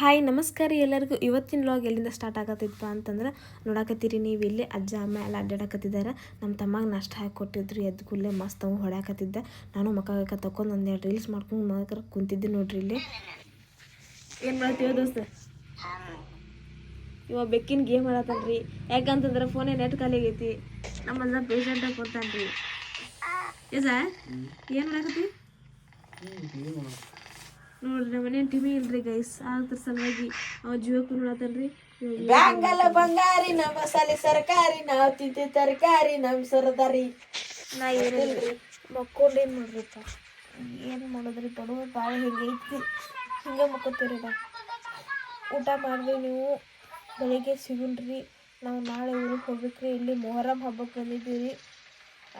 Hi, ನಮಸ್ಕಾರ ಎಲ್ಲರಿಗೂ. ಇವತ್ತಿನ ಲಾಗ್ ಎಲ್ಲಿಂದ ಸ್ಟಾರ್ಟ್ ಆಗತ್ತಿದ್ಪ ಅಂತಂದ್ರೆ, ನೋಡಾಕತ್ತೀರಿ ನೀವು ಇಲ್ಲಿ ಅಜ್ಜ, ಅಮ್ಮ ಎಲ್ಲ ಅಡ್ಡಾಡಕತ್ತಿದ್ದಾರೆ ನಮ್ಮ ತಮ್ಮಗೆ ನಾಷ್ಟ ಹಾಕಿ ಕೊಟ್ಟಿದ್ರು, ಎದ್ದು ಕೂಡಲೇ ಮಸ್ತ್ ಅವು ಹೊಡ್ಯಾಕತ್ತಿದ್ದೆ. ನಾನು ಮಕ್ಕ ತಕೊಂಡು ಒಂದೆರಡು ರೀಲ್ಸ್ ಮಾಡ್ಕೊಂಡು ಮಗ ಕುಂತಿದ್ದೆ ನೋಡ್ರಿ ಇಲ್ಲಿ. ಏನು ಮಾಡ್ತೀವ ದೋಸ್ತ? ಇವ ಬೆಕ್ಕಿನ ಗೇಮ್ ಆಡತ್ತಲ್ರಿ ಯಾಕಂತಂದ್ರೆ ಫೋನೇ ನೆಟ್ ಖಾಲಿ ಆಗೈತಿ. ನಮ್ಮಲ್ಲ ಪೇಷಂಟಾಗಿ ಕೊಡ್ತಾನ್ರಿ. ಏ ಸರ್ ಏನು ಮಾಡಾಕತ್ತಿ? ನೋಡ್ರಿ ನಮ್ಮ ಮನೇಲಿ ಟಿವಿ ಇಲ್ರಿ ಗೈಸ್ ಅದ್ರ ಸಲುವಾಗಿ ಅವ ಜೀವಕ್ಕೂ ನೋಡತ್ತಲ್ರಿ ಬ್ಯಾಂಗಲ ಬಂಗಾರಿ ನಮ್ಮ ಸಲಿ ಸರ್ಕಾರಿ ನಾವು ತಿಂತಿ ತರಕಾರಿ ನಮ್ ಸರದಾರಿ. ನಾ ಏನಿಲ್ರಿ ಮಕ್ಕೊಂಡೇನು ಮಾಡ್ರಿಪ್ಪ ಏನು ಮಾಡೋದ್ರಿ? ಬಡವ ಭಾಳ ಹೆಂಗೈತಿ ಹಿಂಗೆ ಮಕ್ಕೋತೀರಿ ಊಟ ಮಾಡ್ರಿ ನೀವು. ಬೆಳಿಗ್ಗೆ ಸಿಗುಣ್ರಿ. ನಾವು ನಾಳೆ ಊರಿಗೆ ಹೋಗ್ಬೇಕ್ರಿ. ಇಲ್ಲಿ ಮೊಹರಂ ಹಬ್ಬಕ್ಕೆ ಬಂದಿದ್ದೀವಿ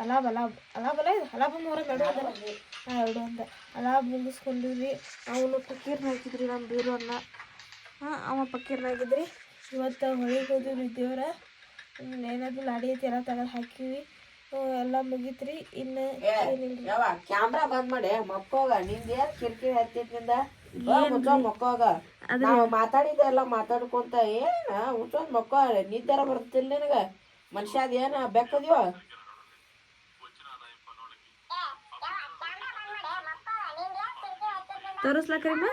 ಅಲಾಬ್ ಅಲಾಬ್. ಅಲಾಬ್ ಅಲ ಇದು? ಅಲಾಬ್ ಮೊಹರಂ ಎರಡು ಹಾಂ ಎರಡು ಅಂದ. ಅಲಾಬ್ ಮುಗಿಸ್ಕೊಂಡಿವ್ರಿ ಅವನು ಪಕ್ಕೀರ್ನ ಹಾಕಿದ್ರಿ ನಮ್ಮ ಬೀರನ್ನ ಹಾಂ ಅವ ಪಕ್ಕೀರ್ನ ಹಾಕಿದ್ರಿ. ಇವತ್ತು ಹೊಳಿಗೆ ಹೋದಿವ್ರಿ ದೇವ್ರ. ಏನಾದ್ರು ಲಾಡಿ ಐತಿ ಎಲ್ಲ ತೆಗೆದು ಹಾಕಿವಿ. ಎಲ್ಲ ಮುಗಿತ್ರಿ. ಇನ್ನು ಕ್ಯಾಮ್ರಾ ಬಂದ್ ಮಾಡಿ. ಮಕ್ಕೋಗ ನಿಂದ ಏನ್ ಕಿರಿಕಿರಿ ಹತ್ತಿದ್ರಿಂದ ಮಕ್ಕೋಗ. ನಾವು ಮಾತಾಡಿದ ಎಲ್ಲ ಮಾತಾಡ್ಕೊಂತ. ಏನ ಮುಚ್ಚೋನ್ ಮಕ್ಕೋ ನಿದ್ದಾರ ಬರ್ತಿಲ್ಲ ನಿನಗ. ಮನುಷ್ಯ ಅದೇನ ಏನ ಬೆಕ್ಕದಿವ ತೋರಿಸ್ಲಕ್ರಿಮ್ಮ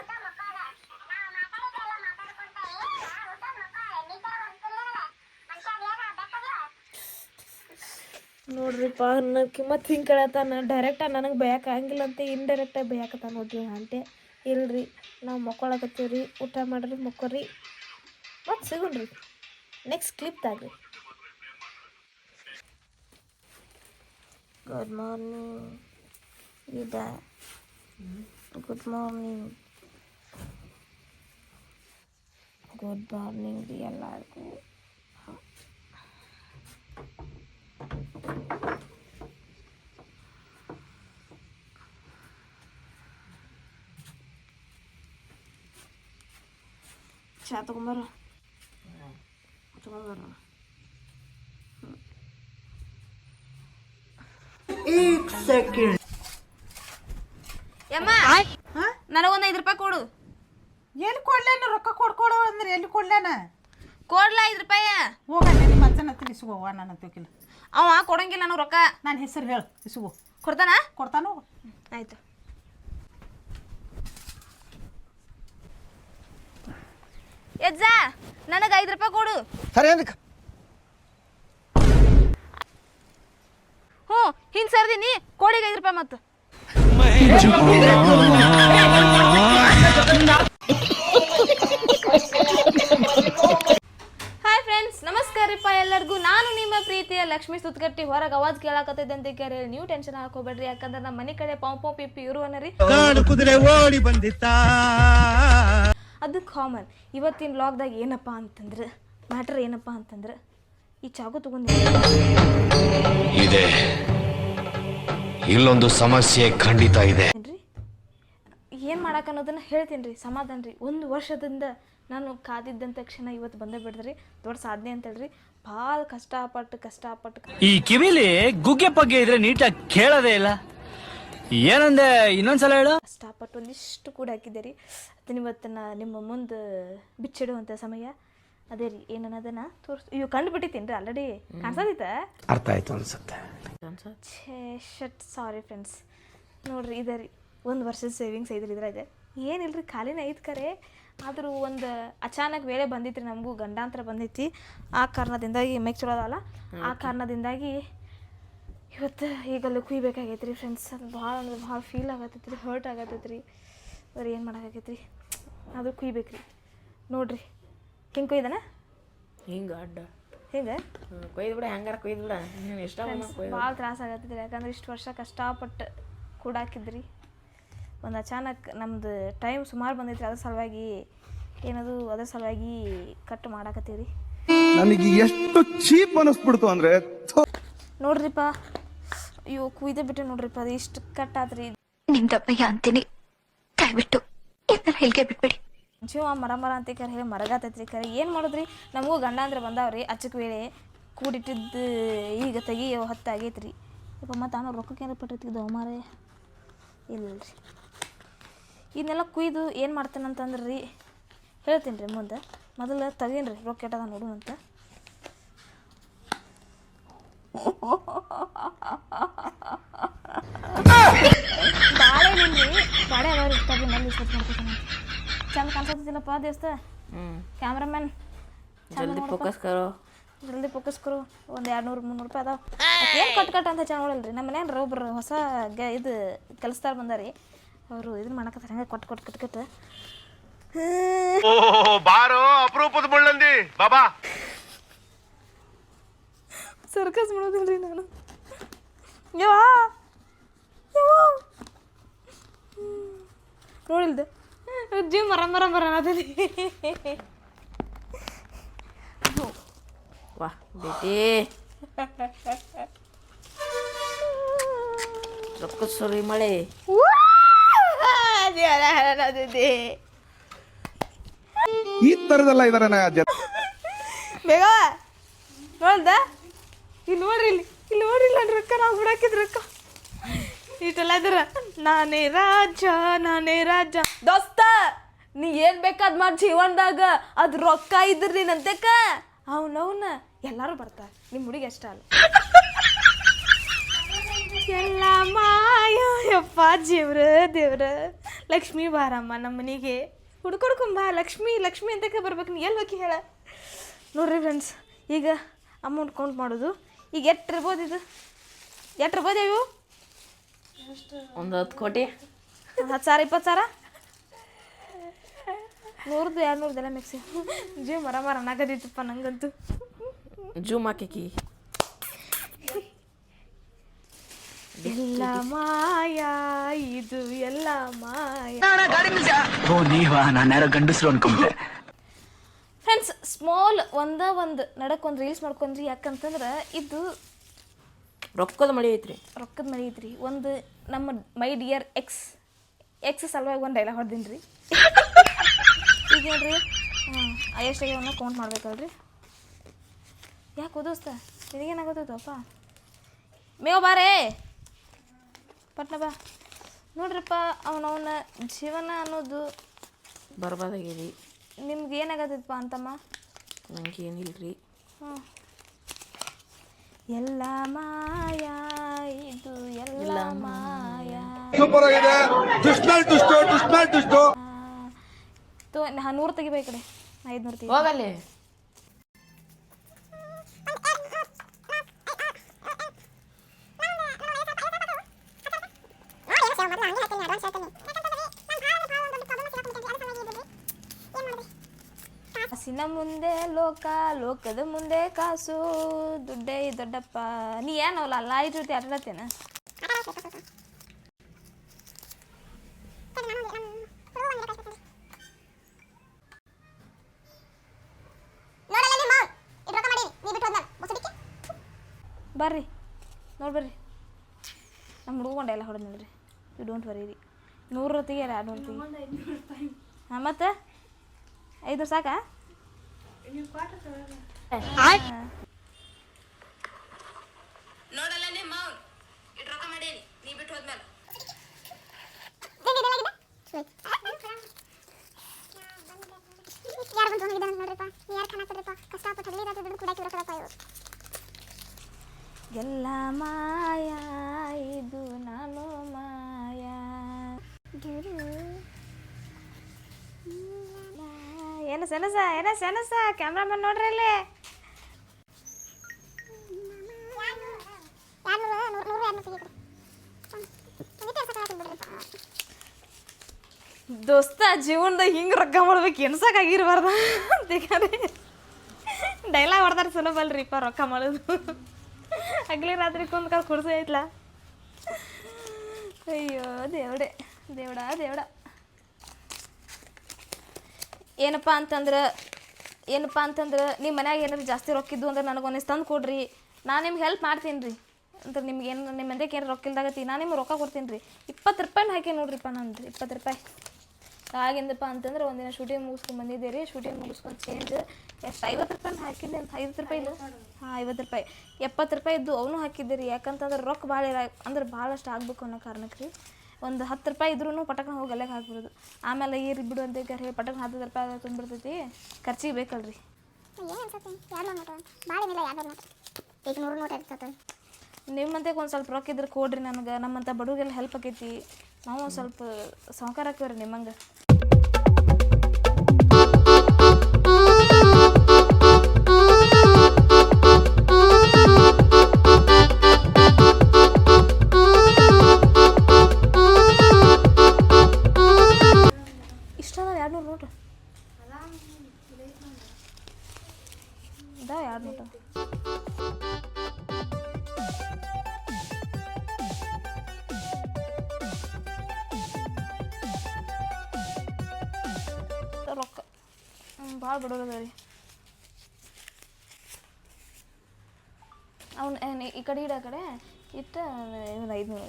ನೋಡ್ರಿಪ್ಪ ನನ್ನ ಕಿಮ್ಮತ್ ಹಿಂಗೆ ಕೇಳತ್ತಾನ ಡೈರೆಕ್ಟಾಗಿ ನನಗೆ ಬಯಕ ಆಗಿಲ್ಲ ಅಂತ ಇಂಡೈರೆಕ್ಟಾಗಿ ಬಯಕತ್ತ ನೋಡ್ರಿ ಆಂಟಿ ಇಲ್ರಿ ನಾವು ಮಕ್ಕೊಳಕತ್ತೀವಿ ಊಟ ಮಾಡ್ರಿ ಮಕ್ಕೋರಿ. ಮತ್ತೆ ಸಿಗೋಣ್ರಿ. ನೆಕ್ಸ್ಟ್ ಕ್ಲಿಪ್ ತಾಗ್ರಿ. ಗುಡ್ ಮಾರ್ನಿಂಗ್ ಇದೆ ಗುಡ್ ಮಾರ್ನಿಂಗ್ ಗುಡ್ ಮಾರ್ನಿಂಗ್ ರೀ ಎಲ್ಲರಿಗೂ ಚಾ ತಗೊಂಬರ ತಗೊಂಬರ ಸೆಕೆಂಡ್ ಯಮ್ಮ ನನಗೊಂದು ಐದು ರೂಪಾಯಿ ಕೊಡು. ಎಲ್ಲಿ ಕೊಡ್ಲೇನ ರೊಕ್ಕ ಕೊಡ್ಕೊಡು ಅಂದ್ರೆ ಎಲ್ಲಿ ಕೊಡ್ಲೇನ? ಕೊಡ್ಲ ಐದು ರೂಪಾಯಿ? ಹೋಗ ನಿಮ್ಮ ಅಜ್ಜನ ಹತ್ರ ಇಸ್ಕೋವ ನನ್ನ ಅವ ಕೊಡಂಗಿಲ್ಲ ನಾನು ರೊಕ್ಕ. ನಾನು ಹೆಸರು ಹೇಳು ಇಸ್ಕೋ. ಕೊಡ್ತಾನ? ಕೊಡ್ತಾನು? ಆಯ್ತು. ಯಜ್ಜ ನನಗೆ ಐದು ರೂಪಾಯಿ ಕೊಡು. ಸರಿ ಅದಕ್ಕೆ ಹ್ಞೂ ಹಿಂಗೆ ಸರ್ದಿನಿ ಕೋಳಿಗೆ ಐದು ರೂಪಾಯಿ ಮತ್ತು ಹಾಯ್ ಫ್ರೆಂಡ್ಸ್ ನಮಸ್ಕಾರ ರೀಪ್ಪ ಎಲ್ಲರಿಗೂ. ನಾನು ನಿಮ್ಮ ಪ್ರೀತಿಯ ಲಕ್ಷ್ಮಿ ಸುತ್ಕಟ್ಟಿ. ಹೊರಗೆ ಅವಾಜ್ ಕೇಳಾಕತ್ತೈತೆ ಅಂತ ಕೇಳಿ ನೀವು ಟೆನ್ಷನ್ ಹಾಕೋಬೇಡ್ರಿ ಯಾಕಂದ್ರೆ ನಮ್ಮ ಮನೆ ಕಡೆ ಪಾಂಪ್ ಪಿಪ್ಪಿ ಇರುವನರಿ ಕುದುರೆ ಓಡಿ ಬಂದಿತ್ತ. ಅದು ಕಾಮನ್ ಇವತ್ತಿನ ಲಾಗ್ದಾಗ ಏನಪ್ಪ ಅಂತಂದ್ರೆ ಮ್ಯಾಟ್ರ್ ಏನಪ್ಪ ಅಂತಂದ್ರೆ ಈ ಚಾಕು ತಗೊಂಡು ಇದೆ. ಇಲ್ಲೊಂದು ಸಮಸ್ಯೆ ಖಂಡಿತ ಇದೆ. ಏನ್ ಏನು ಮಾಡಕ್ಕೆ ಅನ್ನೋದನ್ನ ಹೇಳ್ತೀನಿ ರೀ ಸಮಾಧಾನ ರೀ ಒಂದು ವರ್ಷದಿಂದ ನಾನು ಕಾದಿದ್ದಂತ ಕ್ಷಣ ಇವತ್ತು ಬಂದೇ ಬಿಡ್ದ್ರಿ. ದೊಡ್ಡ ಸಾಧನೆ ಅಂತ ಹೇಳ್ರಿ ಭಾಳ ಕಷ್ಟಪಟ್ಟು ಕಷ್ಟಪಟ್ಟು ಈ ಕಿವಿಲಿ ಗುಗ್ಗೆ ಪಗ್ಗೆ ಇದ್ರೆ ನೀಟಾಗಿ ಕೇಳೋದೇ ಇಲ್ಲ. ಏನಂದೆ ಇನ್ನೊಂದ್ಸಲ ಹೇಳು. ಕಷ್ಟಪಟ್ಟು ಒಂದಿಷ್ಟು ಕೂಡ ಹಾಕಿದ್ದೆ ರೀ ಅದನ್ನ ಇವತ್ತು ನಾ ನಿಮ್ಮ ಮುಂದೆ ಬಿಚ್ಚಿಡುವಂಥ ಸಮಯ. ಅದೇ ರೀ ಏನನ್ನೋದನ್ನ ತೋರಿಸ್ ಇವು ಕಂಡು ಬಿಟ್ಟಿತ್ತೇನ್ರಿ ರೀ ಆಲ್ರೆಡಿ ಕಾಣಿಸೋದಿತ್ತ ಅರ್ಥ ಆಯ್ತು ಅನ್ಸುತ್ತೆ. ಛೇ ಶಟ್ ಸಾರಿ ಫ್ರೆಂಡ್ಸ್ ನೋಡ್ರಿ ಇದೆ ರೀ ಒಂದು ವರ್ಷದ ಸೇವಿಂಗ್ಸ್ ಐದ್ರಿ ಇದೆ. ಏನಿಲ್ರಿ ಖಾಲಿನ ಐದು ಕರೆ. ಆದರೂ ಒಂದು ಅಚಾನಕ್ ವೇಳೆ ಬಂದಿತ್ತು ರೀ ನಮಗೂ ಗಂಡಾಂತರ ಬಂದೈತಿ. ಆ ಕಾರಣದಿಂದಾಗಿ ಮೇಕ್ ಚಲೋ ಅದಲ್ಲ. ಆ ಕಾರಣದಿಂದಾಗಿ ಇವತ್ತು ಈಗಲ್ಲೂ ಕುಯ್ಬೇಕಾಗೈತೆ ರೀ ಫ್ರೆಂಡ್ಸ್ ಅದು ಭಾಳ ಅಂದ್ರೆ ಭಾಳ ಫೀಲ್ ಆಗತ್ತೈತಿ ರೀ ಹರ್ಟ್ ಆಗತ್ತೈತಿ ರೀ ಅವ್ರು ಏನು ಮಾಡೋಕ್ಕಾಗೈತೆ ರೀ ಆದರೂ ಕುಯ್ಬೇಕು ರೀ ನೋಡ್ರಿ ಹಿಂಗೆ ಕುಯ್ದನ? ಹಿಂಗ ಅಡ್ಡ. ಹಿಂಗೆ? ಕೊಯ್ದು ಬಿಡ ಹೆಂಗಾರ ಕೊಯ್ದು ಬಿಡ. ನೀನು ಇಷ್ಟ ಭಾಳ ತ್ರಾಸ ಆಗತ್ತಿದ್ರಿ. ಯಾಕಂದ್ರೆ ಇಷ್ಟು ವರ್ಷ ಕಷ್ಟಪಟ್ಟು ಕೂಡಾಕಿದ್ರಿ. ಒಂದು ಅಚಾನಕ್ ನಮ್ದು ಟೈಮ್ ಸುಮಾರು ಬಂದೈತ್ರಿ. ಅದ್ರ ಸಲುವಾಗಿ ಏನದು ಅದ್ರ ಸಲುವಾಗಿ ಕಟ್ ಮಾಡಾಕತ್ತೀವ್ರಿ. ರೀ ನನಗೆ ಎಷ್ಟು ಚೀಪ್ ಅನಿಸ್ಬಿಡ್ತು ಅಂದ್ರೆ. ನೋಡ್ರಿಪ್ಪ. ಅಯ್ಯೋ ಕುಯ್ದೆ ಬಿಟ್ಟು ನೋಡ್ರಿಪ್ಪ. ಅದು ಇಷ್ಟು ಕಟ್ ಆದ್ರಿ. ನಿಮ್ದಪ್ಪ ದಪ್ಪಯ್ಯ ಅಂತೀನಿ. ದಯವಿಟ್ಟು ಇದನ್ನ ಇಲ್ಲಿಗೆ ಬಿಟ್ಬಿಡಿ. ಜೀವ ಮರ ಮರ ಅಂತ ಕರೆ ಹೇಳಿ ಮರಗಾತೈತ್ರಿ ಕರೆ. ಏನು ಮಾಡೋದ್ರಿ? ನಮಗೂ ಗಂಡ ಅಂದ್ರೆ ಬಂದಾವ್ರಿ. ಅಚ್ಚಕ್ ವೇಳೆ ಕೂಡಿಟ್ಟಿದ್ದು ಈಗ ತೆಗಿಯೋ ಹತ್ತು ಆಗೈತ್ರಿ. ಇಪ್ಪ ಮತ್ತು ಆಮೇಲೆ ರೊಕ್ಕಕ್ಕೆ ಏನಾರು ಪಟ್ಟಿದ್ದು ಮಾರೇ? ಇಲ್ಲ ರೀ ಇದನ್ನೆಲ್ಲ ಕುಯ್ದು ಏನು ಮಾಡ್ತೇನೆ ರೀ ಹೇಳ್ತೀನಿ ರೀ ಮುಂದೆ. ಮೊದಲು ತಗೀನಿ ರೀ ರೊಕ್ಕ ಕೆಟ್ಟದ ನೋಡು ಅಂತ. ಬಾಳೆ ರೀ ಬಾಳೆ ಅದಾವ ಸ್ವಲ್ಪ ಮಾಡ್ತೀನಿ ಚಂದ ಕಾಣಿಸ್ತಿಲ್ಲಪ್ಪ ದೇವಸ್ಥ ಹ್ಞೂ ಕ್ಯಾಮ್ರಾಮನ್ ಜಲ್ದಿ ಫೋಕಸ್ ಕರೋ. ಜಲ್ದಿ ಫೋಕಸ್ ಕರು. ಒಂದು ಎರಡು ನೂರು ಮುನ್ನೂರು ರೂಪಾಯಿ ಅದಾವ. ಏನು ಕಟ್ ಕಟ್ ಅಂತ ಚೆನ್ನಾಗಿ ನೋಡಲ್ರಿ ನಮ್ಮ ಮನೆಯ ಒಬ್ರು ಹೊಸ ಗ ಇದು ಕೆಲಸದಾರ ಬಂದಾರಿ. ಅವರು ಇದನ್ನ ಮಾಡಕತ್ತಾರ ಹಂಗೆ ಕೊಟ್ಟು ಕೊಟ್ಟು ಕಟ್ ಕಟ್ ಬಾರೋ ಅಪರೂಪದ ಮುಳ್ಳಂದಿ. ಬಾಬಾ. ಸರ್ಕಸ್ ಮಾಡೋದಿಲ್ರಿ ನಾನು. ನೋಡಿಲ್ದೆ ನೋಡಿಲ್ದು? ಜೀವ ಮರ ಮರ ಮರ ಅನ್ನತೈತಿ ವಾ ಬೇಟಿ ರೊಕ್ಕ ಸುರಿ ಮಳೆ ಈ ತರದೆಲ್ಲ ಇದಾರೆ ಬೇಗ ನೋಡ್ದ? ಇಲ್ಲಿ ನೋಡ್ರಿ ಇಲ್ಲಿ ಇಲ್ಲಿ ನೋಡ್ರಿ ಇಲ್ಲ ರೊಕ್ಕ ನಾವು ಬಿಡಾಕಿದ್ ರೊಕ್ಕ. ಇಷ್ಟೆಲ್ಲ ಇದ್ರ ನಾನೇ ರಾಜ ನಾನೇ ರಾಜ. ದೋಸ್ತ ನೀ ಏನ್ ಬೇಕಾದ್ ಮಾಡಿ ಜೀವನದಾಗ? ಅದು ರೊಕ್ಕ ಇದ್ರ ನೀನಂತೆಕ ಅವನವನ ಎಲ್ಲಾರು ಬರ್ತಾರ. ನಿಮ್ ಹುಡುಗಿ ಅಷ್ಟ ಅಲ್ಲ? ಎಲ್ಲ ಮಾಯಪ್ಪ ದೇವ್ರ ಜೀವ್ರ ದೇವ್ರ. ಲಕ್ಷ್ಮೀ ಬಾರಮ್ಮ ನಮ್ಮ ಮನೆಗೆ. ಹುಡ್ಕೊಡ್ಕೊಂಬ ಲಕ್ಷ್ಮಿ ಲಕ್ಷ್ಮಿ ಅಂತಕ್ಕೆ ಬರ್ಬೇಕು ನೀ. ಎಲ್ಲಿ ಹೋಗಿ ಹೇಳ? ನೋಡ್ರಿ ಫ್ರೆಂಡ್ಸ್ ಈಗ ಅಮೌಂಟ್ ಕೌಂಟ್ ಮಾಡೋದು. ಈಗ ಎಷ್ಟು ಇರ್ಬೋದು ಇದು? ಎಷ್ಟು ಇರ್ಬೋದು ಇವು? ಒಂದು ಹತ್ತು ಕೋಟಿ. ಹತ್ತು ಸಾವಿರ ಇಪ್ಪತ್ತು ಸಾವಿರ? ನೂರದ್ದು ಎರಡು ನೂರದೆಲ್ಲ ಮಿಕ್ಸಿ ಜೀವ ಮರ ಮರ ಅನ್ನಕತ್ತಿತ್ತಪ್ಪ ನಂಗಂತೂ. ಜೂಮ್ ಹಾಕಿ ಎಲ್ಲ ಮಾಯ ಇದು ಎಲ್ಲ ಮಾಯ. ಓ ನೀವಾ ನಾನು ಯಾರೋ ಗಂಡಸ್ರು ಅನ್ಕೊಂಡೆ ಫ್ರೆಂಡ್ಸ್ ಸ್ಮಾಲ್ ಒಂದ ಒಂದು ನಡಕ್ ಒಂದು ರೀಲ್ಸ್ ಮಾಡ್ಕೊಂಡ್ರಿ ಯಾಕಂತಂದ್ರೆ ಇದು ರೊಕ್ಕದ ಮಳೆ ಐತ್ರಿ. ರೊಕ್ಕದ ಮಳೆ ಐತ್ರಿ. ಒಂದು ನಮ್ಮ ಮೈ ಡಿಯರ್ ಎಕ್ಸ್ ಎಕ್ಸ್ ಸಲುವಾಗಿ ಒಂದು ಡೈಲಾಗ್ ಹೊಡೆದೀನಿ ರೀ ಈಗ ನೋಡ್ರಿ ಹಾಂ ಅವನ್ನ ಕೌಂಟ್ ಮಾಡ್ಬೇಕಲ್ರಿ. ಯಾಕೆ ಓದೋಸ್ತ ನಿನಗೇನಾಗೋದಪ್ಪ ಮೇವ ಬಾರೇ. ಪಟ್ನ ಬಾ. ನೋಡ್ರಪ್ಪ ಅವನವನ ಜೀವನ ಅನ್ನೋದು ಬರ್ಬಾದಾಗ್ಯದಿ ನಿಮ್ಗೆ ಏನಾಗತ್ತಪ್ಪ ಅಂತಮ್ಮ? ನಂಗೆ ರೀ ಹ್ಮ್. ಎಲ್ಲ ಮಾಯ ಇದು ಎಲ್ಲ ಮಾಯ. ಸೂಪರ್ ಆಗಿದೆ ದುಷ್ಟಾಲ್ ದುಷ್ಟು ದುಷ್ಟಾಲ್ ದುಷ್ಟು. ತೋ ನೂರು ತೆಗಿಬೇಕು ಈ ಕಡೆ ಐದುನೂರು ತೆಗಿ ಹೋಗಲ್ಲಿ. ಕಾಸಿನ ಮುಂದೆ ಲೋಕ ಲೋಕದ ಮುಂದೆ ಕಾಸು. ದುಡ್ಡೇ ದೊಡ್ಡಪ್ಪ. ನೀ ಏನವಲ್ಲ ಅಲ್ಲ? ಐದು ಜೊತೆ ಆಟಾಡತ್ತೇನ ಬರ್ರಿ ನೋಡಿ ಬರ್ರಿ ನಮ್ಮ ಹುಡುಗೊಂಡೆ ಎಲ್ಲ ಹೊಡೆದು ನೋಡ್ರಿ. ಯು ಡೋಂಟ್ ವರಿ ರೀ ನೂರು ಹೊತ್ತಿಗೆ ಎರಡು ಹೊತ್ತಿಗೆ ಹಾಂ ಮತ್ತೆ? ಐದು ಸಾಕಾ? É. Ai! Ah. ಸೆನಸ, ಏನ ಸೆನಸ? ಕ್ಯಾಮ್ರಾಮನ್ ನೋಡ್ರಿ ಅಲ್ಲಿ. ದೋಸ್ತ ಜೀವನದಾಗ ಹಿಂಗೆ ರೊಕ್ಕ ಮಾಡ್ಬೇಕು ಎಣ್ಸಕ್ಕಾಗಿರ್ಬಾರ್ದ ಅಂತೀಗಾರೆ ಡೈಲಾಗ್ ಹೊಡ್ದಾರ ಸುಲಭ ಅಲ್ರಿಪ್ಪ ರೊಕ್ಕ ಮಾಡೋದು. ಹಗಲಿ ರಾತ್ರಿ ಕುಂದ್ ಕಾಲ್ ಕುಡ್ಸ ಐತ್ಲ ಅಯ್ಯೋ ದೇವಡೆ ದೇವಡ ದೇವಡ. ಏನಪ್ಪ ಅಂತಂದ್ರೆ ಏನಪ್ಪ ಅಂತಂದ್ರೆ ನಿಮ್ಮ ಮನ್ಯಾಗ ಏನಾದ್ರು ಜಾಸ್ತಿ ರೊಕ್ಕಿದ್ದು ಅಂದ್ರೆ ನನಗೆ ಒಂದಿಷ್ಟು ತಂದು ಕೊಡ್ರಿ. ನಾನು ನಿಮ್ಗೆ ಹೆಲ್ಪ್ ಮಾಡ್ತೀನಿ ರೀ ಅಂದ್ರೆ ನಿಮ್ಗೆ ಏನು ನಿಮ್ಮ ಮಂದಿಗೆ ಏನು ರೊಕ್ಕ ಇಲ್ದಾಗತ್ತಿ ನಾನು ನಿಮ್ಗೆ ರೊಕ್ಕ ಕೊಡ್ತೀನಿ ರೀ ಇಪ್ಪತ್ತು ರೂಪಾಯಿನ ಹಾಕಿ ನೋಡ್ರಿಪ್ಪ ನಂದು, ಇಪ್ಪತ್ತು ರೂಪಾಯಿ. ಆಗಿಂದಪ್ಪ ಅಂತಂದ್ರೆ ಒಂದಿನ ಶೂಟಿಂಗ್ ಮುಗಿಸ್ಕೊಂಡು ಬಂದಿದ್ದೆ ರೀ ಶೂಟಿಂಗ್ ಮುಗಿಸ್ಕೊಂಡು ಚೇಂಜ್ ಎಷ್ಟು, ಐವತ್ತು ರೂಪಾಯಿ ಹಾಕಿದ್ದೆ ಅಂತ, ಐವತ್ತು ರೂಪಾಯಿ ಇದು? ಹಾಂ, ಐವತ್ತು ರೂಪಾಯಿ. ಎಪ್ಪತ್ತು ರೂಪಾಯಿ ಇದ್ದು ಅವನು ಹಾಕಿದ್ದೆ ರೀ, ಯಾಕಂತಂದ್ರೆ ರೊಕ್ಕ ಭಾಳ ಇರ, ಅಂದ್ರೆ ಭಾಳಷ್ಟು ಆಗ್ಬೇಕು ಅನ್ನೋ ಕಾರಣಕ್ಕೆ ರೀ. ಒಂದು ಹತ್ತು ರೂಪಾಯಿ ಇದ್ರೂ ಪಟಕ್ನ ಹೋಗಿ ಅಲ್ಲೇ ಹಾಕ್ಬಿಡೋದು. ಆಮೇಲೆ ಏರಿ ಬಿಡು ಅಂತ ಹೇಳಿ ಪಟಕ್ನ ಹತ್ತು ರೂಪಾಯಿ ತುಂಬಿರ್ತೈತಿ ಖರ್ಚಿಗೆ ಬೇಕಲ್ರಿ. ಏನು ಅನ್ಸತ್ತೆ? ಎರಡು ನೋಟ್ ಭಾಳ ಏನಿಲ್ಲ ಎರಡು ನೋಟ್ ಈಗ ನೂರು ನೋಟ್ ಇರ್ತದೆ ನಿಮ್ಮಂತೆ ಒಂದು ಸ್ವಲ್ಪ ರೊಕ್ಕ ಇದ್ರೆ ಕೊಡ್ರಿ ನನಗೆ ನಮ್ಮಂಥ ಬಡವ್ರಿಗೆಲ್ಲ ಹೆಲ್ಪ್ ಆಕೈತಿ. ನಾವು ಒಂದು ಸ್ವಲ್ಪ ಸಹಕಾರ ಹಾಕಿವ್ರಿ ನಿಮ್ಮಂಗೆ. ಈ ಕಡೆ ಇಡ ಕಡೆ ಇತ್ತು ಒಂದು ಐದುನೂರು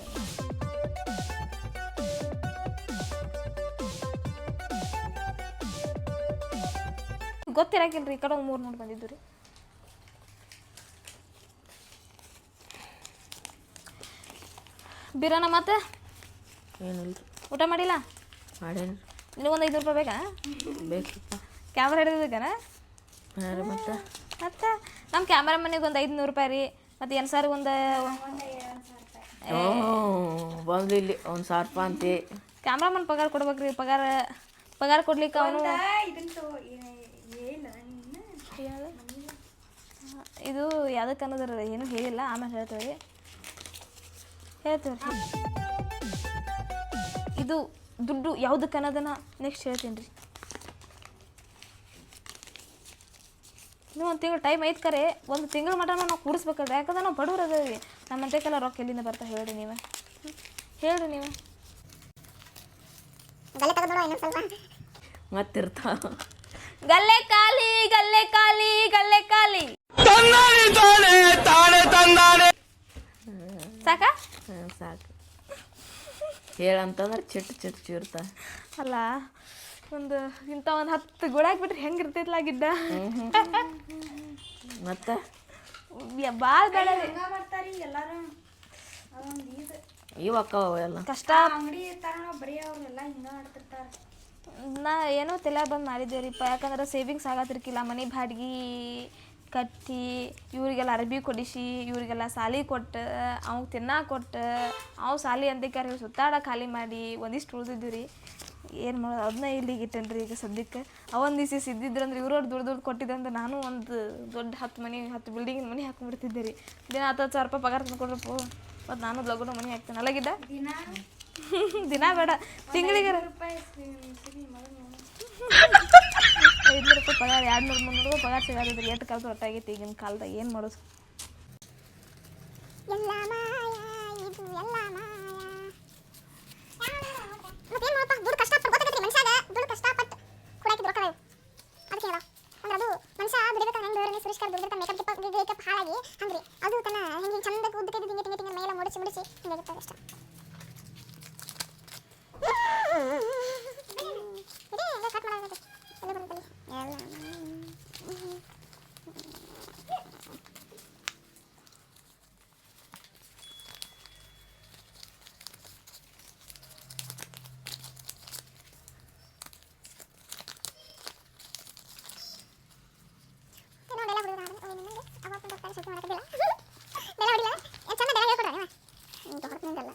ಗೊತ್ತಿರಾಕಿಲ್ರಿ ಈ ಕಡೆ ಒಂದು ಮೂರು ನೋಡಿ ಬಂದಿದ್ದು ರೀ. ಬಿರೋಣ ಮತ್ತೆ? ಏನಿಲ್ಲ ಊಟ ಮಾಡಿಲ್ಲ? ಮಾಡೇನಿ ಐದು ರೂಪಾಯಿ ಬೇಕಾ? ಬೇಕಿಪ್ಪ ಕ್ಯಾಮ್ರಾ ಹಿಡಿದ ಮತ್ತು? ನಮ್ಮ ಕ್ಯಾಮ್ರಾ ಮನೆಗೆ ಒಂದು ಐದುನೂರು ರೂಪಾಯಿ ರೀ. ಮತ್ತು ಏನು ಸರ್ ಒಂದು? ಬಂದು ಇಲ್ಲಿ ಒಂದು ಸಾವಿರ ರೂಪಾಯಿ ಅಂತೆ. ಕ್ಯಾಮ್ರಾಮನ್ ಪಗಾರ ಕೊಡ್ಬೇಕ್ರಿ ಪಗಾರ ಪಗಾರ ಕೊಡ್ಲಿಕ್ಕೆ ಅವನು. ಇದು ಯಾವುದಕ್ಕೆ ಅನ್ನೋದ್ರ ಏನು ಹೇಳಿಲ್ಲ ಆಮೇಲೆ ಹೇಳ್ತೇವೆ ರೀ ಹೇಳ್ತೇವೆ ರೀ ಇದು ದುಡ್ಡು ಯಾವುದಕ್ಕೆ ಅನ್ನೋದನ್ನ ನೆಕ್ಸ್ಟ್ ಹೇಳ್ತೀನಿ ರೀ ಇನ್ನೂ ಒಂದು ತಿಂಗಳು ಟೈಮ್ ಐತೆ ಕರೆ. ಒಂದು ತಿಂಗಳ ಮಟ್ಟ ನಾವು ಕೂಡಿಸ್ಬೇಕಲ್ರಿ ಯಾಕಂದ್ರೆ ನಾವು ಬಡವ್ರು ನಮ್ಮ ನಮ್ಮಂತೆಲ್ಲ ರೊಕ್ಕ ಎಲ್ಲಿಂದ ಬರ್ತಾ ಹೇಳಿ ನೀವು? ಹೇಳ್ರಿ ನೀವು. ಮತ್ತಿರ್ತಾವ ಗಲ್ಲೆ ಖಾಲಿ ಗಲ್ಲೆ ಖಾಲಿ ಗಲ್ಲೆ ಖಾಲಿ. ಸಾಕ? ಸಾಕು. ಹೇಳಂತಂದ್ರೆ ಚಿಟ್ಟು ಚಿಟ್ಟು ಚೀರ್ತಾ. ಅಲ್ಲ? ಒಂದು ಇಂಥ ಒಂದು ಹತ್ತು ಗುಳ ಬಿಟ್ರೆ ಹೆಂಗೆ ಇರ್ತೈತ್ಲ ಗಿಡ್ಡ? ಮತ್ತೆ? ಭಾಳ ಬೇಡ ಎಲ್ಲ. ಕಷ್ಟ. ನಾ ಏನೋ ತಲೆ ಬಂದು ಮಾಡಿದ್ದೇವ್ರಿಪ್ಪ ಯಾಕಂದ್ರೆ ಸೇವಿಂಗ್ಸ್ ಆಗತ್ತಿರ್ಕಿಲ್ಲ. ಮನೆ ಬಾಡ್ಗಿ ಕಟ್ಟಿ ಇವರಿಗೆಲ್ಲ ಅರ್ಬಿ ಕೊಡಿಸಿ ಇವರಿಗೆಲ್ಲ ಸಾಲಿ ಕೊಟ್ಟು ಅವ್ಗೆ ತಿನ್ನ ಕೊಟ್ಟು ಅವು ಸಾಲಿ ಅಂದಿಕಾರ ಸುತ್ತಾಡ ಖಾಲಿ ಮಾಡಿ ಒಂದಿಷ್ಟು ಉಳ್ದಿದ್ವಿ ರೀ ಏನು ಮಾಡೋದು? ಅದನ್ನ ಇಲ್ಲಿಗೆ ಇಟ್ಟೇನ್ರಿ ಈಗ ಸದ್ಯಕ್ಕೆ. ಅವೊಂದು ದಿವಸ ಇದ್ದಿದ್ರಂದ್ರೆ ಇವ್ರವ್ರು ದುಡ್ಡು ದುಡ್ಡು ಕೊಟ್ಟಿದ್ದಂದ್ರೆ ನಾನು ಒಂದು ದೊಡ್ಡ ಹತ್ತು ಮನೆ ಹತ್ತು ಬಿಲ್ಡಿಂಗಿನ ಮನೆ ಹಾಕೊಂಡ್ಬಿಡ್ತಿದ್ದೆ ರೀ. ದಿನ ಹತ್ತು ಹತ್ತು ಸಾವಿರ ರೂಪಾಯಿ ಪಗಾರ ತಂದ್ಕೊಡ್ರಪ್ಪ ಮತ್ತು ನಾನು ಲಗುನ ಮನೆ ಹಾಕ್ತೇನೆ. ಅಲ್ಲಾಗಿದ್ದ ದಿನ? ಬೇಡ. ತಿಂಗಳಿಗೆ ಐದುನೂರು ರೂಪಾಯಿ ಪಗಾರ ಎರಡು ನೂರು ಮುನ್ನೂರು ರೂಪಾಯಿ ಪಗಾರ ಸಿಗೋದಿದ್ರಿ ಎಷ್ಟು ಕಾಲದ ಹೊಟ್ಟಾಗೈತಿ ಈಗಿನ ಕಾಲದಾಗ? ಏನು ಮಾಡೋದು ಎಲ್ಲ ಮಾಯ ಇದು ಎಲ್ಲ ಮಾಯ ಮತ್ತೇನು ಮಾಡಪ್ಪ ದುಡ್ಡು ಕಷ್ಟಪಟ್ಟು ಗೊತ್ತಾಗತ್ರಿ ಮನುಷ್ಯಾಗ ದುಡ್ಡು ಕಷ್ಟಪಟ್ಟು ಕೊಡಾಕಿ ರೊಕ್ಕ ಅದಕ್ಕೆ ಹೇಳ ಅಂದ್ರೆ ಅದು ಮನುಷ್ಯ ದುಡಿಬೇಕು ಹೆಂಗೆ ಬೇರೆ ಸುರೇಶ್ ಕರ್ ದುಡಿಬೇಕು ಮೇಕಪ್ ಗಿಪ್ ಮೇಕಪ್ ಹಾಳಾಗಿ, ಅಂದ್ರೆ ಅದು ತನ್ನ ಹೆಂಗೆ ಚಂದ ಉದ್ದ ಕೈದು ತಿಂಗೆ ತಿಂಗೆ ತಿಂಗೆ ಮೇಲೆ ಮುಡಿಸಿ ಮುಡಿಸಿ ಹಿಂಗಾಗುತ್ತೆ ಅಷ್ಟ. ಇದೇ ಹಿಂಗೆ ಕಟ್ ಮಾಡೋದು ಎಲ್ಲ ಬರ್ತದೆ ಎಲ್ಲ ಏನೋ ನೆಲ ಹೊಡೆದು ನಾನು ಓ ನಿಮಗೆ ಅವತ್ತು ಬರ್ತಾನೆ ಶೂಟ್ ಮಾಡೋದಿಲ್ಲ ನೆಲ ಹೊಡಿಲ್ಲ ಏ, ಚಂದ ನೆಲ ಹೇಳ್ಕೊಡ್ರಿ ನೀವು ಹ್ಞೂ ಹೊರತಿನಿಂದಲ್ಲ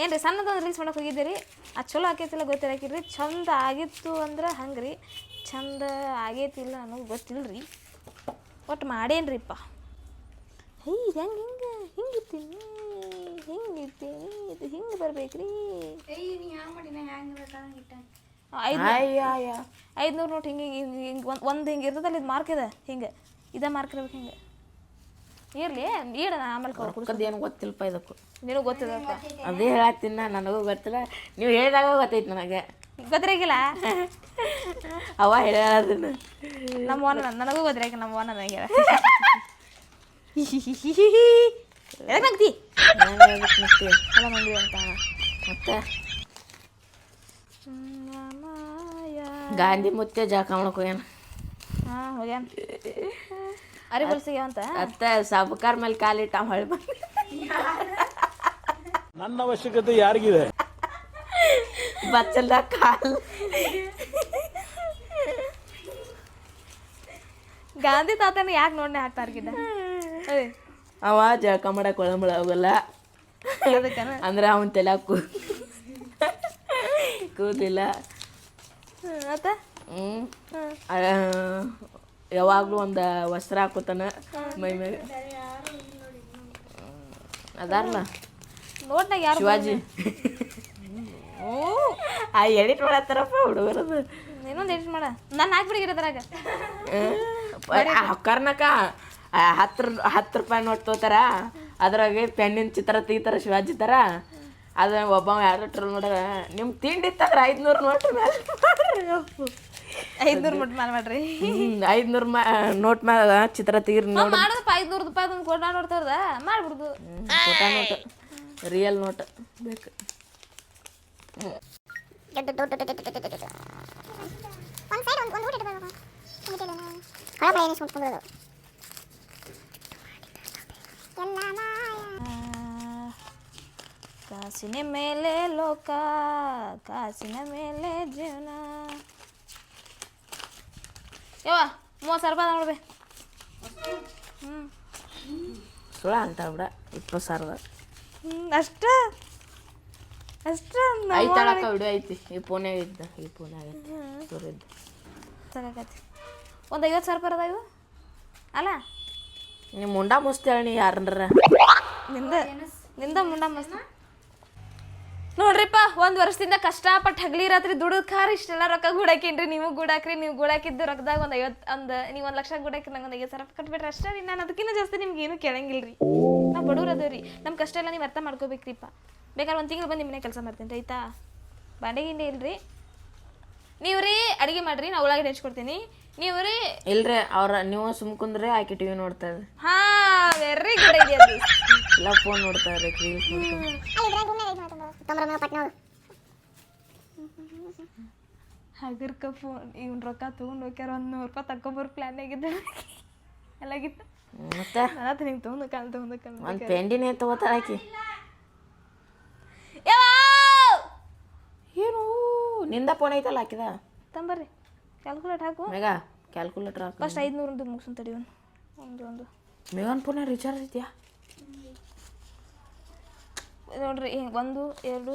ಏನು ರೀ ಸಣ್ಣದೊಂದು ರೀಲ್ಸ್ ಮಾಡಕ್ಕೆ ಹೋಗಿದ್ದೀರಿ? ಅದು ಚಲೋ ಆಕೈತಿಲ್ಲ ಗೊತ್ತಿರಾಕಿರಿ ಚಂದ ಆಗಿತ್ತು ಅಂದ್ರೆ ಹಂಗೆ ರೀ ಚಂದ ಆಗೈತಿಲ್ಲ ಅನ್ನೋದು ಗೊತ್ತಿಲ್ಲ ರೀ ಒಟ್ಟು ಮಾಡೇನ್ರಿಪ್ಪ. ಹೇ ಇದು ಹೆಂಗೆ ಹಿಂಗೆ ಹಿಂಗಿತ್ತೀನಿ ಹಿಂಗಿರ್ತೀನಿ? ಇದು ಹಿಂಗೆ ಬರ್ಬೇಕ್ರಿ? ಐದು ಅಯ್ಯ ಅಯ್ಯ. ಐದುನೂರು ನೋಟ್ ಹಿಂಗೆ ಹಿಂಗೆ ಹಿಂಗೆ ಒಂದು ಒಂದು ಹಿಂಗೆ ಇರ್ತದಲ್ಲ ಇದು ಮಾರ್ಕ್ ಇದೆ ಹಿಂಗೆ. ಇದೇ ಮಾರ್ಕ್ ಇರ್ಬೇಕು ಹಿಂಗೆ. ಇರಲಿ ಈಡ ನಾ ಆಮೇಲೆ ರೊಕ್ಕದ ಏನು ಗೊತ್ತಿಲ್ಲಪ್ಪ ಇದಕ್ಕೂ. ನಿನಗೆ ಗೊತ್ತಿದಪ್ಪ ಅದೇ ಹೇಳತ್ತೀನಿ ನಾ ನನಗೂ ಗೊತ್ತಿಲ್ಲ. ನೀವು ಹೇಳಿದಾಗ ಗೊತ್ತೈತೆ ನನಗೆ. ಗೊತ್ತಿರಾಗಿಲ್ಲ ಅವ ಹೇಳೋದನ್ನ. ನಮ್ಮ ಓನ ನನಗೂ ಗೊತ್ತಿರಾಕ ನಮ್ಮ ಓನ ನನಗೆ. ಎದಕ್ಕೆ ನಗ್ತಿ? ನಾನು ಹೇಳ್ಬೇಕು ಮತ್ತೆ ಅಲ್ಲ ಮಂದಿ ಅಂತ. ಮತ್ತೆ? ಗಾಂಧಿ ಮುತ್ತೆ ಜಾಕ ಹೋಗ್ಯಾನ. ಹಾಂ ಹೋಗ್ಯಾನ. ಅರಿ ಬಲ್ಸಿಗೆ ಅಂತ? ಅತ್ತ ಸಬ್ಕಾರ್ ಮೇಲೆ ಕಾಲಿಟ್ಟ ಹೊಳೆ ಬಂದ. ನನ್ನ ಅವಶ್ಯಕತೆ ಯಾರಿಗಿದೆ? ಬಚ್ಚಲ್ದ ಕಾಲ್. ಗಾಂಧಿ ತಾತನ ಯಾಕೆ ನೋಡ್ನೆ ಹಾಕ್ತಾರ್ಗಿದ್ದ ಅವ ಜಳಕ ಮಾಡಕ್ ಒಳಂಬಳ ಹೋಗಲ್ಲ ಅದಕ್ಕನ? ಅಂದ್ರೆ ಅವನ್ ತಲೆ ಕೂ ಕೂದಿಲ್ಲ ಮತ್ತ ಹ್ಮ್. ಆ, ಯಾವಾಗ್ಲೂ ಒಂದು ವಸ್ತ್ರ ಹಾಕೋತಾನ ಮೈ ಮೇಲೆ. ಅದಾರಲ್ಲ ನೋಡ್ನಾಗ ಯಾರು ಶಿವಾಜಿ. ಆ ಎಡಿಟ್ ಮಾಡತ್ತಾರಪ್ಪ ಹುಡುಗರದು. ಇನ್ನೊಂದು ಎಡಿಟ್ ಮಾಡ. ನಾನು ಹಾಕ್ಬಿಡಿಗಿರ ಅದ್ರಾಗ. ಕರ್ನಾಕ ಹತ್ತು ಹತ್ತು ರೂಪಾಯಿ ನೋಟ್ ತಗೋತಾರ. ಅದ್ರಾಗೆ ಪೆನ್ನಿನ ಚಿತ್ರ ತೆಗಿತಾರ ಶಿವಾಜಿ ಥರ ಅದ ಒಬ್ಬ ಯಾರು ಟ್ರೋಲ್ ಮಾಡ್ಯಾರ ನಿಮ್ಮ ತಿಂಡಿ ಇತ್ತಂದ್ರೆ ಐದುನೂರು ನೋಟ್ ಮೇಲೆ ಐದ್ನೂರು ಮುಟ್ಟು ಮಾಡಿ ಮಾಡ್ರಿ ಐದ್ನೂರು ಮಾ ನೋಟ್ ಮ್ಯಾಲ ಚಿತ್ರ ತೆಗಿರಿ ನೋಡು ಮಾಡೋದಪ್ಪ ಐದ್ನೂರು ರೂಪಾಯಿ ಒಂದು ಕೊಡ ನೋಡ್ತಾರದ ಮಾಡ್ಬಿಡುದು ಫೋಟೋ ನೋಟ್ ರಿಯಲ್ ನೋಟ್ ಬೇಕು ಒಂದು ಸೈಡ್ ಒಂದು ಒಂದು ಊಟ ಇಟ್ಕೊಳ್ಬೇಕು ಹೊರಗಡೆ ಏನು ಸುಮ್ಕೊಂಡ್ಬಿಡೋದು ಎಲ್ಲ ಮಾಯ ಕಾಸಿನ ಮೇಲೆ ಲೋಕ ಕಾಸಿನ ಮೇಲೆ ಜೀವನ ಯವ್ವ ಮೂವತ್ತು ಸಾವಿರ ರೂಪಾಯಿ ನೋಡ್ಬೇ. ಸುಳ ಅಂತ ಬಿಡ ಇಪ್ಪತ್ತು ಸಾವಿರದ. ಹ್ಞೂ ಅಷ್ಟ? ಅಷ್ಟ ಐತಳಕ ವಿಡಿಯೋ ಐತಿ ಈ ಫೋನ್ಯಾಗ ಇದ್ದ ಈ ಫೋನ್ಯಾಗ ತೋರಿದ್ದ ಸಾಕಾಕತಿ ಒಂದು ಐವತ್ತು ಸಾವಿರ ರೂಪಾಯಿ ಅದಾವ ಇವು? ಅಲ್ಲ? ನಿಮ್ಮ ಮುಂಡ ಮುಸ್ತಿ ಹೇಳಿ ಯಾರನ್ರ? ನಿಂದ ನಿಂದ ಮುಂಡ ಮಸ್ತ್ ನೋಡ್ರಿಪ್ಪ, ಒಂದ್ ವರ್ಷದಿಂದ ಕಷ್ಟಪಟ್ಟು ಹಗಲಿ ರಾತ್ರಿ ದುಡಿದ್ ಖಾರ ಇಷ್ಟೆಲ್ಲ ರೊಕ್ಕ ಗುಡಾಕಿನ್ರಿ. ನೀವು ಗುಡಾಕ್ರಿ, ನೀವು ಗುಡಾಕಿದ್ದು ರೊಕ್ಕದಾಗ ಒಂದ್ ಐವತ್ ಒಂದ್, ನೀವ್ ಒಂದ್ ಲಕ್ಷ ಗುಡಾಕಿ ನಂಗೆ ಒಂದ್ ಐವತ್ತು ಸಾವಿರ ಕಟ್ಬಿಟ್ರೆ ಅಷ್ಟೇ ರೀ. ನಾನು ಅದಕ್ಕಿಂತ ಜಾಸ್ತಿ ನಿಮ್ಗೆ ಏನು ಕೇಳಂಗಿಲ್ರಿ. ನಾ ಬಡವ್ರು ಅದೇವ್ರಿ ನಮ್ಮ ಕಷ್ಟ ಎಲ್ಲ ನೀವು ಅರ್ಥ ಮಾಡ್ಕೋಬೇಕ್ರಿಪ್ಪ. ಬೇಕಾದ್ರೆ ಒಂದ್ ತಿಂಗಳು ಬಂದು ನಿಮ್ಮನೆ ಕೆಲಸ ಮಾಡ್ತೀನಿ, ಆಯ್ತಾ? ಬಾಂಡೆ ಇಲ್ರಿ. ನೀವ್ರಿ, ಅಡಿಗೆ ಮಾಡ್ರಿ, ನಾ ಉಳ್ಳಾಗಡ್ಡಿ ಹೆಚ್ಕೊಡ್ತೀನಿ. ನೀವು ರೀ ಇಲ್ರಿ ಅವ್ರ ನೀವು ಸುಮ್ಕುಂದ್ರೆ ಆಕೆ ಟಿವಿ ನೋಡ್ತಾ ಇದ್ರಿ ಹಾ ವೆರಿ ಗುಡ್ ಐಡಿಯಾ ಇಲ್ಲ ಫೋನ್ ನೋಡ್ತಾ ಇದ್ರಿ ರೀಲ್ಸ್ ಹಗರ್ಕ ಫೋನ್ ಇವ್ನ ರೊಕ್ಕ ತಗೊಂಡ್ ಹೋಗ್ಯಾರ ಒಂದು ನೂರು ರೂಪಾಯಿ ತಗೊಂಬರ್ ಪ್ಲಾನ್ ಆಗಿದ್ದ. ಎಲ್ಲಾಗಿತ್ತು? ಮತ್ತೆ? ಅದ ನಿಂಗೆ ತಗೊಂಡು ಕಾಲ್ ತೊಗೊಂಡು ಕಾಲ್. ಒಂದು ಪೆಂಡಿನೇ ತಗೋತಾರ ಆಕಿ. ಏನು ನಿಂದ ಫೋನ್ ಐತಲ್ಲ ಹಾಕಿದ ತಂಬರ್ರಿ. ಕ್ಯಾಲ್ಕುಲೇಟ್ ಹಾಕು. ಮೇಗ ಕ್ಯಾಲ್ಕುಲೇಟರ್ ಹಾಕು. ಫಸ್ಟ್ ಐದುನೂರು ಮುಗಿಸ್ಕೊಂಡು ತಡಿ ಒಂದು ಒಂದು ಒಂದು. ಮೇಗನ್ ಫೋನ್ ರೀಚಾರ್ಜ್ ಐತಿಯಾ? ನೋಡ್ರಿ ಒಂದು ಎರಡು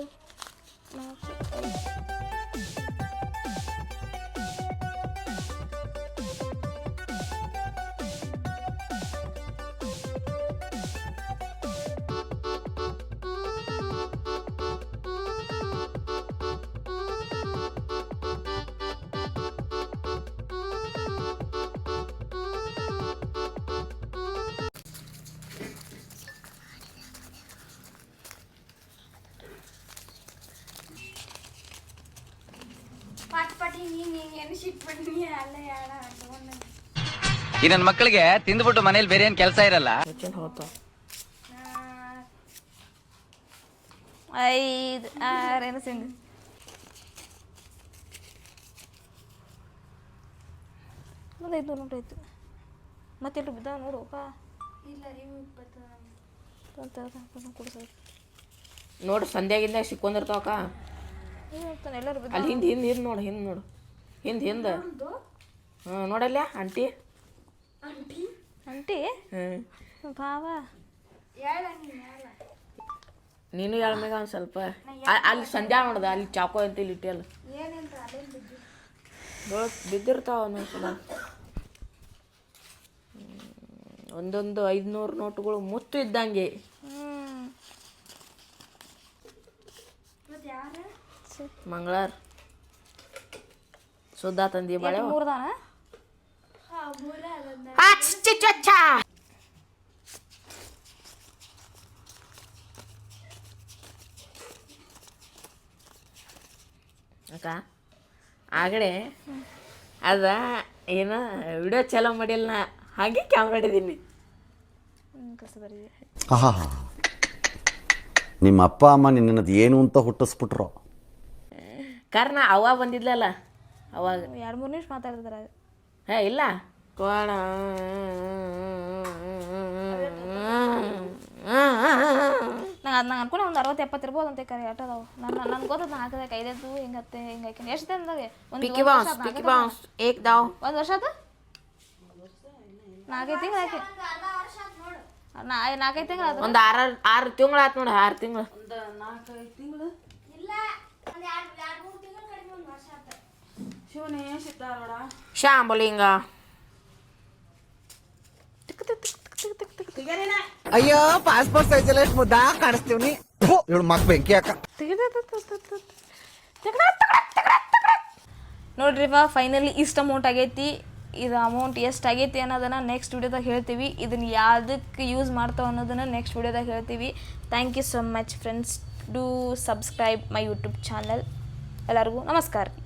ನಾಲ್ಕು ಐದು. ಈ ನನ್ನ ಮಕ್ಕಳಿಗೆ ತಿಂದ್ಬಿಟ್ಟು ಮನೇಲಿ ಬೇರೆ ಏನ್ ಕೆಲಸ ಇರಲ್ಲ. ಐದು ಆರು ಏನು ಸಿಂಗ್ ಒಂದು ಐದು ಆಯ್ತು. ಮತ್ತೆಲ್ಲರೂ ಬಿದ್ದಾವ ನೋಡು ಅಪ್ಪ ಇಲ್ಲ ಇವು ಇಪ್ಪತ್ತು ಕೊಡ್ಸೋದು ನೋಡು ಸಂಧ್ಯಾಗಿಂದ ಸಿಕ್ಕೊಂಡಿರ್ತಾವಕ್ಕ ಎಲ್ಲರೂ ಬಿದ್ದ ಅಲ್ಲಿ ಹಿಂದೆ ಹಿಂದೆ ಹಿಂದೆ ನೋಡು ಹಿಂದೆ ನೋಡು. ಹಿಂದೆ ಹಿಂದೆ. ಹ್ಞೂ ನೋಡಲ್ಲ ಆಂಟಿ? ಆಂಟಿ? ಹ್ಞೂ ಭಾವ ನೀನು ಹೇಳ. ಮೇಗ ಒಂದು ಸ್ವಲ್ಪ. ಅಲ್ಲಿ ಸಂಧ್ಯಾ ನೋಡ್ದ ಅಲ್ಲಿ ಚಾಕು ಅಂತ ಇಲ್ಲಿ ಇಟ್ಟಿಯಲ್ಲ. ಬೆಳಕ್ ಬಿದ್ದಿರ್ತಾವ ಸಲ ಒಂದೊಂದು ಐದುನೂರು ನೋಟುಗಳು ಮುತ್ತು ಇದ್ದಂಗೆ. ಮಂಗಳಾರ. ಸುದ್ದ ತಂದಿ ಬಾಳೆ ಮೂರ್ದಾನ? ಅಕ್ಕ ಆಗಡೆ ಅದ ಏನ ವಿಡಿಯೋ ಚಲೋ ಮಾಡಿಲ್ಲ ನಾ. ಹಾಗೆ ಕ್ಯಾಮ್ರಾ ಹಿಡಿದೀನಿ. ನಿಮ್ಮ ಅಪ್ಪ ಅಮ್ಮ ನಿನ್ನದು ಏನು ಅಂತ ಹುಟ್ಟಿಸ್ಬಿಟ್ರು. ಕಾರಣ ಅವ ಬಂದಿದ್ಲಲ್ಲ? ಅವಾಗ ಎರಡು ಮೂರು ನಿಮಿಷ ಮಾತಾಡ್ತಿದ್ರ ಹೇ ಇಲ್ಲ. ಕೊಡ ನಂಗೆ ಅದು ನಂಗೆ ಅನ್ಕೊಂಡು ಒಂದು ಅರವತ್ತು ಎಪ್ಪತ್ತು ಇರ್ಬೋದು ಅಂತ ಕರೆ ಆಟ ಅದಾವು ನನ್ನ ನನ್ಗೆ ಗೊತ್ತದ ನಾ ಹಾಕಿದಾಗ ಹಿಂಗೆ ಹಿಂಗತ್ತೆ ಹಿಂಗೆ ಹಾಕಿ ಎಷ್ಟು ದಿನದಾಗೆ? ಒಂದು ಪಿಕ್ಕಿ ಬಾಂಸ್ ಪಿಕ್ಕಿ ಬಾಂಸ್ ಏಕ್ ದಾವ್. ಒಂದು ವರ್ಷ ಆತ? ನಾಲ್ಕೈದು ತಿಂಗಳು ಹಾಕಿ ನಾ ನಾಲ್ಕೈದು ತಿಂಗಳು ಆತು. ಒಂದು ಆರು ಆರು ತಿಂಗಳು ಆತು ನೋಡಿ ಆರು ತಿಂಗಳು. ಶಾಂಬಲಿಂಗ ಅಯ್ಯೋ ಪಾಸ್ಪೋರ್ಟ್ ಸೈಜ್ ಎಲ್ಲ ಎಷ್ಟು ಮುದ್ದಾ ಕಾಣಿಸ್ತೀವಿ ನೀ ಇವಳು ಮಕ್ ಬೆಂಕಿ ಹಾಕ ನೋಡ್ರಿಪ್ಪ ಫೈನಲಿ ಇಷ್ಟು ಅಮೌಂಟ್ ಆಗೈತಿ ಇದು ಅಮೌಂಟ್ ಎಷ್ಟು ಆಗೈತಿ ಅನ್ನೋದನ್ನು ನೆಕ್ಸ್ಟ್ ವಿಡಿಯೋದಾಗ ಹೇಳ್ತೀವಿ ಇದನ್ನ ಯಾವುದಕ್ಕೆ ಯೂಸ್ ಮಾಡ್ತಾವೆ ಅನ್ನೋದನ್ನು ನೆಕ್ಸ್ಟ್ ವಿಡಿಯೋದಾಗ ಹೇಳ್ತೀವಿ thank you so much friends do subscribe my YouTube channel ಎಲ್ಲರಿಗೂ ನಮಸ್ಕಾರ